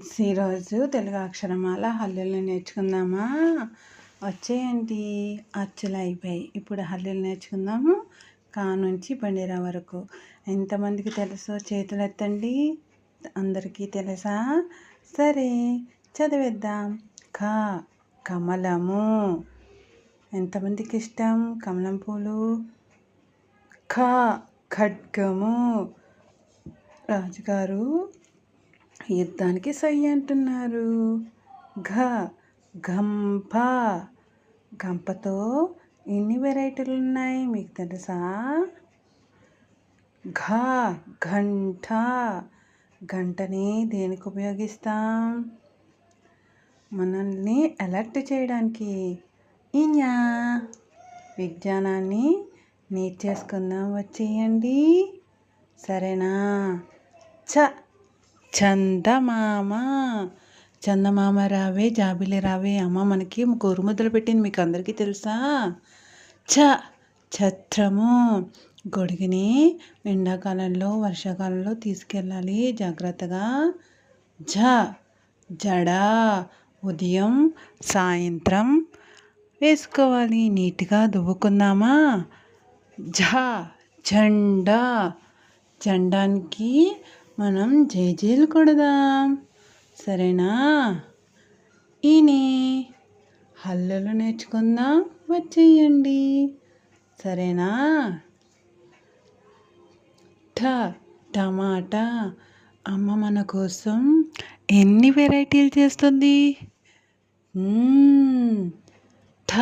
Friends ఈరోజు తెలుగు అక్షరమాల హల్లులు నేర్చుకుందామా? వచ్చేయండి. అచ్చులు అయిపోయాయి. ఇప్పుడు హల్లులు నేర్చుకుందాము. కా నుంచి బండిరా వరకు. ఎంతమందికి తెలుసో చేతులు ఎత్తండి అందరికీ తెలుసా? సరే చదివేద్దాం. కా కమలము. ఎంతమందికి ఇష్టం కమలం పూలు. ఖ ఖడ్గము. రాజుగారు యుద్ధానికి సై అంటున్నారు. ఘ గంప గంపతో ఎన్ని వెరైటీలు ఉన్నాయి మీకు తెలుసా? ఘ గంట గంటని దేనికి ఉపయోగిస్తాం? మనల్ని అలర్ట్ చేయడానికి ఇన్యా విజ్ఞానాన్ని నేర్చేసుకుందాం వచ్చేయండి. సరేనా? చ చందమామ. చందమామ రావే జాబిలి రావే. అమ్మ మనకి గోరుముద్దలు పెట్టింది మీకు అందరికీ తెలుసా? చ ఛత్రము. గొడుగుని ఎండాకాలంలో వర్షాకాలంలో తీసుకెళ్ళాలి. జాగ్రత్తగా. ఝ జడ. ఉదయం సాయంత్రం వేసుకోవాలి. నీట్గా దువ్వుకుందామా? ఝ జెండా. జెండానికి మనం జేజేలు కొడదాం. సరేనా? ఈని హల్లులు నేర్చుకుందాం. వచ్చేయండి. సరేనా? ఠ టమాటా. అమ్మ మన కోసం ఎన్ని వెరైటీలు చేస్తుంది? ఠ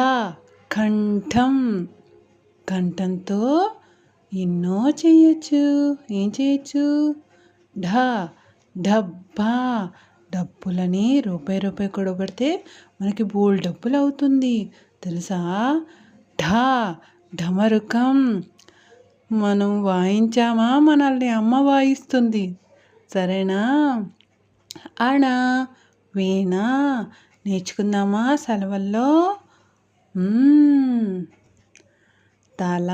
కంఠం. కంఠంతో ఎన్నో చేయొచ్చు. ఏం చేయొచ్చు? ఢ డబ్బా డబ్బులని రూపాయి రూపాయి కూడబడితే మనకి బోల్ డబ్బులు అవుతుంది. తెలుసా? ఢ ఢమరుకం. మనం వాయించామా? మనల్ని అమ్మ వాయిస్తుంది. సరేనా? అణ వీణ. నేర్చుకుందామా సెలవుల్లో? తల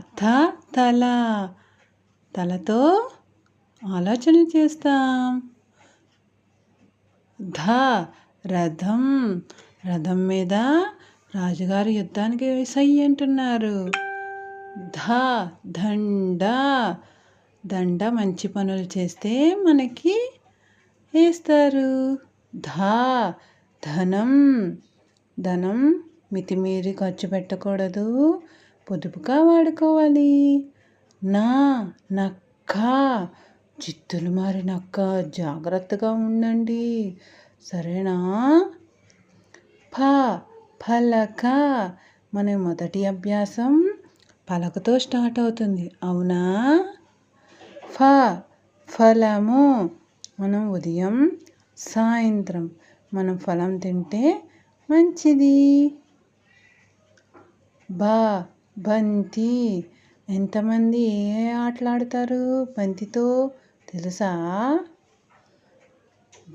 థ తల. తలతో ఆలోచన చేస్తాం. ధ రథం రథం మీద రాజుగారు యుద్ధానికి సై అంటున్నారు. ధ దండ దండ మంచి పనులు చేస్తే మనకి వేస్తారు ధ ధనం ధనం మితిమీరి ఖర్చు పెట్టకూడదు. పొదుపుగా వాడుకోవాలి. నా నక్క చిత్తులు మారినక్క జాగ్రత్తగా ఉండండి. సరేనా? ఫ ఫలక మన మొదటి అభ్యాసం పలకతో స్టార్ట్ అవుతుంది. అవునా? ఫ ఫలము. మనం ఉదయం సాయంత్రం మనం ఫలం తింటే మంచిది. బ బంతి. ఎంతమంది ఏ ఆటలాడతారు బంతితో తెలుసా?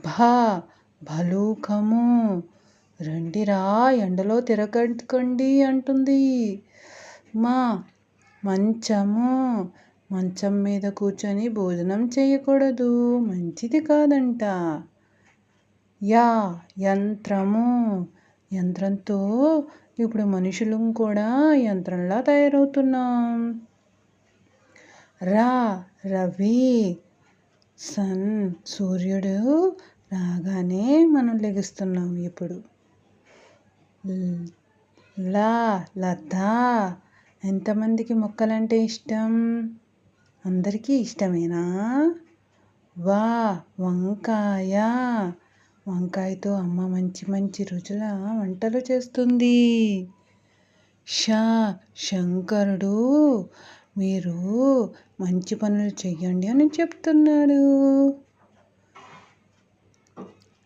భా భలూకము. రండిరా ఎండలో తిరగట్టుకోండి అంటుంది. మా మంచము. మంచం మీద కూర్చొని భోజనం చేయకూడదు. మంచిది కాదంట. యా యంత్రము. యంత్రంతో ఇప్పుడు మనుషులు కూడా యంత్రంలా తయారవుతున్నాం. రా రవి. సన్ సూర్యుడు రాగానే మనం లెగుస్తున్నాం ఇప్పుడు లా లత ఎంతమందికి మొక్కలంటే ఇష్టం? అందరికీ ఇష్టమేనా? వా వంకాయ. వంకాయతో అమ్మ మంచి మంచి రుచుల వంటలు చేస్తుంది. షా శంకరుడు. మీరు మంచి పనులు చెయ్యండి అని చెప్తున్నాడు.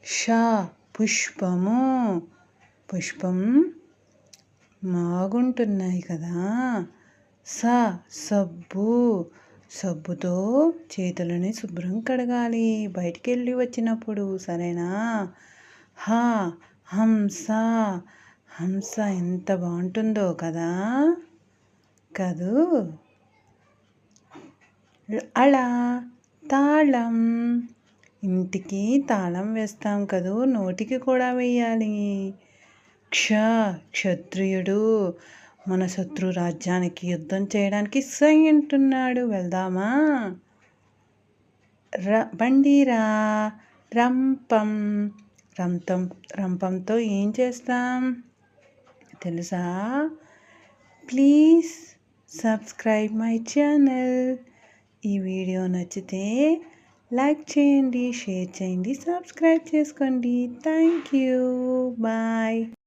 షా పుష్పము పుష్పం మాగుంటున్నాయి కదా. స సబ్బు సబ్బుతో చేతులని శుభ్రం కడగాలి. బయటికి వెళ్ళి వచ్చినప్పుడు సరేనా? హా హంస హంస ఎంత బాగుంటుందో కదా. కదూ? అళ తాళం. ఇంటికి తాళం వేస్తాం కదూ నోటికి కూడా వేయాలి. క్ష క్షత్రియుడు మన శత్రు రాజ్యానికి యుద్ధం చేయడానికి సై అంటున్నాడు. వెళ్దామా? ర బండిరా రంపం. రంతం రంపంతో ఏం చేస్తాం? తెలుసా? Please subscribe my channel. ఈ వీడియో నచ్చితే లైక్ చేయండి షేర్ చేయండి సబ్స్క్రైబ్ చేసుకోండి. Thank you. బాయ్.